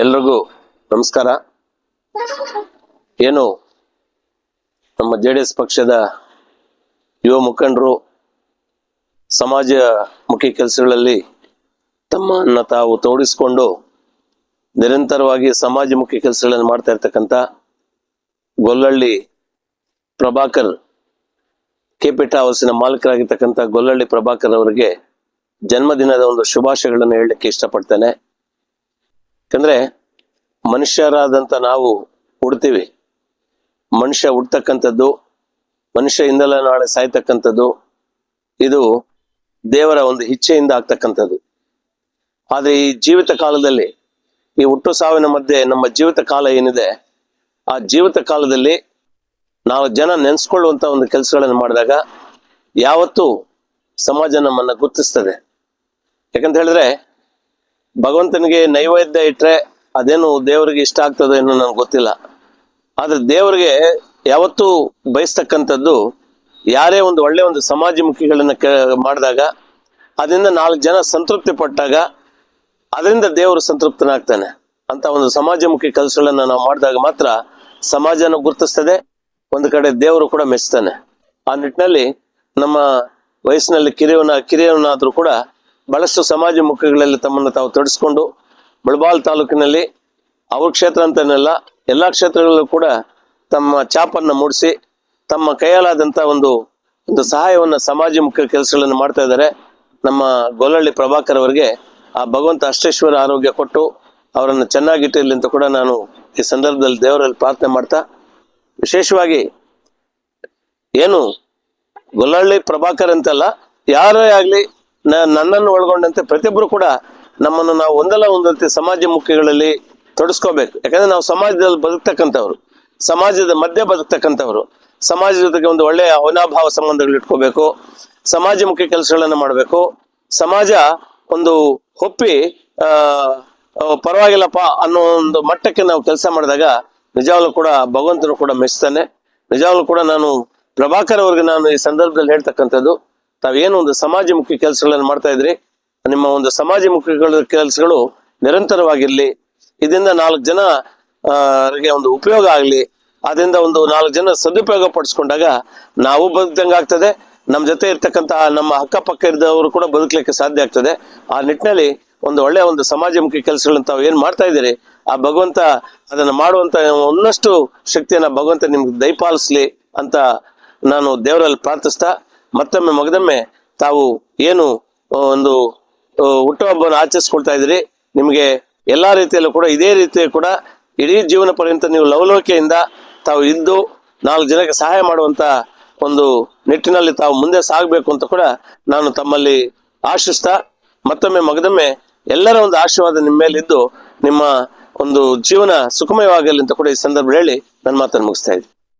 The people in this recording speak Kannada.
ಎಲ್ರಿಗೂ ನಮಸ್ಕಾರ. ಏನು ನಮ್ಮ ಜೆ ಡಿ ಎಸ್ ಪಕ್ಷದ ಯುವ ಮುಖಂಡರು ಸಮಾಜ ಮುಖಿ ಕೆಲಸಗಳಲ್ಲಿ ತಮ್ಮನ್ನು ತಾವು ತೋಡಿಸಿಕೊಂಡು ನಿರಂತರವಾಗಿ ಸಮಾಜಮುಖಿ ಕೆಲಸಗಳನ್ನು ಮಾಡ್ತಾ ಇರ್ತಕ್ಕಂಥ ಗೊಲ್ಲಳ್ಳಿ ಪ್ರಭಾಕರ್, ಕೆಪಿಟ ಹೌಸಿನ ಮಾಲೀಕರಾಗಿರ್ತಕ್ಕಂಥ ಗೊಲ್ಲಳ್ಳಿ ಪ್ರಭಾಕರ್ ಅವರಿಗೆ ಜನ್ಮದಿನದ ಒಂದು ಶುಭಾಶಯಗಳನ್ನು ಹೇಳಲಿಕ್ಕೆ ಇಷ್ಟಪಡ್ತೇನೆ. ಯಾಕಂದ್ರೆ ಮನುಷ್ಯರಾದಂತ ನಾವು ಹುಡ್ತೀವಿ. ಮನುಷ್ಯ ಹುಡ್ತಕ್ಕಂಥದ್ದು ಮನುಷ್ಯ ಇಂದಲ ನಾಳೆ ಸಾಯ್ತಕ್ಕಂಥದ್ದು, ಇದು ದೇವರ ಒಂದು ಇಚ್ಛೆಯಿಂದ ಆಗ್ತಕ್ಕಂಥದ್ದು. ಆದರೆ ಈ ಜೀವಿತ ಕಾಲದಲ್ಲಿ, ಈ ಹುಟ್ಟು ಸಾವಿನ ಮಧ್ಯೆ ನಮ್ಮ ಜೀವಿತ ಕಾಲ ಏನಿದೆ, ಆ ಜೀವಿತ ಕಾಲದಲ್ಲಿ ನಾವು ಜನ ನೆನೆಸ್ಕೊಳ್ಳುವಂತ ಒಂದು ಕೆಲಸಗಳನ್ನು ಮಾಡಿದಾಗ ಯಾವತ್ತೂ ಸಮಾಜ ನಮ್ಮನ್ನ ಗುರ್ತಿಸ್ತದೆ. ಯಾಕಂತ ಹೇಳಿದ್ರೆ ಭಗವಂತನಿಗೆ ನೈವೇದ್ಯ ಇಟ್ಟರೆ ಅದೇನು ದೇವರಿಗೆ ಇಷ್ಟ ಆಗ್ತದೋ ಏನೋ ನನಗೆ ಗೊತ್ತಿಲ್ಲ. ಆದ್ರೆ ದೇವರಿಗೆ ಯಾವತ್ತೂ ಬಯಸ್ತಕ್ಕಂಥದ್ದು ಯಾರೇ ಒಂದು ಒಳ್ಳೆ ಒಂದು ಸಮಾಜಮುಖಿಗಳನ್ನ ಮಾಡಿದಾಗ, ಅದರಿಂದ ನಾಲ್ಕು ಜನ ಸಂತೃಪ್ತಿ ಪಟ್ಟಾಗ ಅದರಿಂದ ದೇವರು ಸಂತೃಪ್ತನಾಗ್ತಾನೆ. ಅಂತ ಒಂದು ಸಮಾಜಮುಖಿ ಕೆಲಸಗಳನ್ನ ನಾವು ಮಾಡಿದಾಗ ಮಾತ್ರ ಸಮಾಜನ ಗುರುತಿಸ್ತದೆ, ಒಂದು ಕಡೆ ದೇವರು ಕೂಡ ಮೆಚ್ತಾನೆ. ಆ ನಿಟ್ಟಿನಲ್ಲಿ ನಮ್ಮ ವಯಸ್ಸಿನಲ್ಲಿ ಕಿರಿಯವನ ಕಿರಿಯವನಾದ್ರೂ ಕೂಡ ಬಹಳಷ್ಟು ಸಮಾಜ ಮುಖಗಳಲ್ಲಿ ತಮ್ಮನ್ನು ತಾವು ತೊಡಸ್ಕೊಂಡು ಬಳಬಾಲ್ ತಾಲೂಕಿನಲ್ಲಿ ಅವ್ರ ಕ್ಷೇತ್ರ ಅಂತನಲ್ಲ ಎಲ್ಲಾ ಕ್ಷೇತ್ರಗಳಲ್ಲೂ ಕೂಡ ತಮ್ಮ ಚಾಪನ್ನ ಮೂಡಿಸಿ ತಮ್ಮ ಕೈಯಾಲಾದಂಥ ಒಂದು ಒಂದು ಸಹಾಯವನ್ನ ಸಮಾಜಮುಖ ಕೆಲಸಗಳನ್ನು ಮಾಡ್ತಾ ಇದ್ದಾರೆ. ನಮ್ಮ ಗೊಲ್ಲಳ್ಳಿ ಪ್ರಭಾಕರ್ ಅವರಿಗೆ ಆ ಭಗವಂತ ಅಷ್ಟೇಶ್ವರ ಆರೋಗ್ಯ ಕೊಟ್ಟು ಅವರನ್ನು ಚೆನ್ನಾಗಿಟ್ಟಿರಲಿ ಅಂತ ಕೂಡ ನಾನು ಈ ಸಂದರ್ಭದಲ್ಲಿ ದೇವರಲ್ಲಿ ಪ್ರಾರ್ಥನೆ ಮಾಡ್ತಾ, ವಿಶೇಷವಾಗಿ ಏನು ಗೊಲ್ಲಳ್ಳಿ ಪ್ರಭಾಕರ್ ಅಂತಲ್ಲ, ಯಾರೇ ಆಗ್ಲಿ ನನ್ನನ್ನು ಒಳಗೊಂಡಂತೆ ಪ್ರತಿಯೊಬ್ಬರು ಕೂಡ ನಮ್ಮನ್ನು ನಾವು ಒಂದಲ್ಲ ಒಂದಂತೆ ಸಮಾಜ ಮುಖಿಗಳಲ್ಲಿ ತೊಡಸ್ಕೋಬೇಕು. ಯಾಕಂದ್ರೆ ನಾವು ಸಮಾಜದಲ್ಲಿ ಬದುಕ್ತಕ್ಕಂಥವ್ರು. ಸಮಾಜದ ಮಧ್ಯೆ ಬದುಕ್ತಕ್ಕಂಥವ್ರು. ಸಮಾಜದ ಜೊತೆಗೆ ಒಂದು ಒಳ್ಳೆಯ ಅವನಾಭಾವ ಸಂಬಂಧಗಳು ಇಟ್ಕೋಬೇಕು. ಸಮಾಜಮುಖಿ ಕೆಲಸಗಳನ್ನು ಮಾಡಬೇಕು. ಸಮಾಜ ಒಂದು ಒಪ್ಪಿ ಪರವಾಗಿಲ್ಲಪ್ಪ ಅನ್ನೋ ಒಂದು ಮಟ್ಟಕ್ಕೆ ನಾವು ಕೆಲಸ ಮಾಡಿದಾಗ ನಿಜವಾಗ್ಲೂ ಕೂಡ ಭಗವಂತನು ಕೂಡ ಮೆಚ್ತಾನೆ. ನಿಜವಾಗ್ಲೂ ಕೂಡ ನಾನು ಪ್ರಭಾಕರ್ ಅವ್ರಿಗೆ ನಾನು ಈ ಸಂದರ್ಭದಲ್ಲಿ ಹೇಳ್ತಕ್ಕಂಥದ್ದು ತಾವೇನು ಒಂದು ಸಮಾಜಮುಖಿ ಕೆಲಸಗಳನ್ನು ಮಾಡ್ತಾ ಇದ್ರಿ, ನಿಮ್ಮ ಒಂದು ಸಮಾಜಮುಖಿ ಕೆಲಸಗಳು ನಿರಂತರವಾಗಿರ್ಲಿ, ಇದರಿಂದ ನಾಲ್ಕು ಜನ ಒಂದು ಉಪಯೋಗ ಆಗಲಿ ಅದರಿಂದ ಒಂದು ನಾಲ್ಕು ಜನ ಸದುಪಯೋಗ ಪಡಿಸ್ಕೊಂಡಾಗ ನಾವು ಬದುಕ್ದಂಗೆ ಆಗ್ತದೆ. ನಮ್ಮ ಜೊತೆ ಇರ್ತಕ್ಕಂತಹ ನಮ್ಮ ಅಕ್ಕಪಕ್ಕ ಇದ್ದವರು ಕೂಡ ಬದುಕಲಿಕ್ಕೆ ಸಾಧ್ಯ ಆಗ್ತದೆ. ಆ ನಿಟ್ಟಿನಲ್ಲಿ ಒಂದು ಒಳ್ಳೆಯ ಒಂದು ಸಮಾಜಮುಖಿ ಕೆಲಸಗಳನ್ನ ತಾವು ಏನು ಮಾಡ್ತಾ ಇದ್ದೀರಿ, ಆ ಭಗವಂತ ಅದನ್ನ ಮಾಡುವಂತ ಒಂದಷ್ಟು ಶಕ್ತಿಯನ್ನ ಭಗವಂತ ನಿಮ್ಗೆ ದಯಪಾಲಿಸ್ಲಿ ಅಂತ ನಾನು ದೇವರಲ್ಲಿ ಪ್ರಾರ್ಥಿಸ್ತಾ ಮತ್ತೊಮ್ಮೆ ಮಗದೊಮ್ಮೆ ತಾವು ಏನು ಒಂದು ಹುಟ್ಟುಹಬ್ಬವನ್ನು ಆಚರಿಸ್ಕೊಳ್ತಾ ಇದ್ದೀರಿ. ನಿಮಗೆ ಎಲ್ಲಾ ರೀತಿಯಲ್ಲೂ ಕೂಡ ಇದೇ ರೀತಿ ಕೂಡ ಇಡೀ ಜೀವನ ಪರ್ಯಂತ ನೀವು ಲವಲೋಕೆಯಿಂದ ತಾವು ಇದ್ದು ನಾಲ್ಕು ಜನಕ್ಕೆ ಸಹಾಯ ಮಾಡುವಂತ ಒಂದು ನಿಟ್ಟಿನಲ್ಲಿ ತಾವು ಮುಂದೆ ಸಾಗಬೇಕು ಅಂತ ಕೂಡ ನಾನು ತಮ್ಮಲ್ಲಿ ಆಶಿಸ್ತಾ, ಮತ್ತೊಮ್ಮೆ ಮಗದೊಮ್ಮೆ ಎಲ್ಲರ ಒಂದು ಆಶೀರ್ವಾದ ನಿಮ್ಮ ಮೇಲಿದ್ದು ನಿಮ್ಮ ಒಂದು ಜೀವನ ಸುಖಮಯವಾಗಲಿ ಅಂತ ಕೂಡ ಈ ಸಂದರ್ಭ ಹೇಳಿ ನನ್ನ ಮಾತನ್ನು ಮುಗಿಸ್ತಾ ಇದ್ದೀನಿ.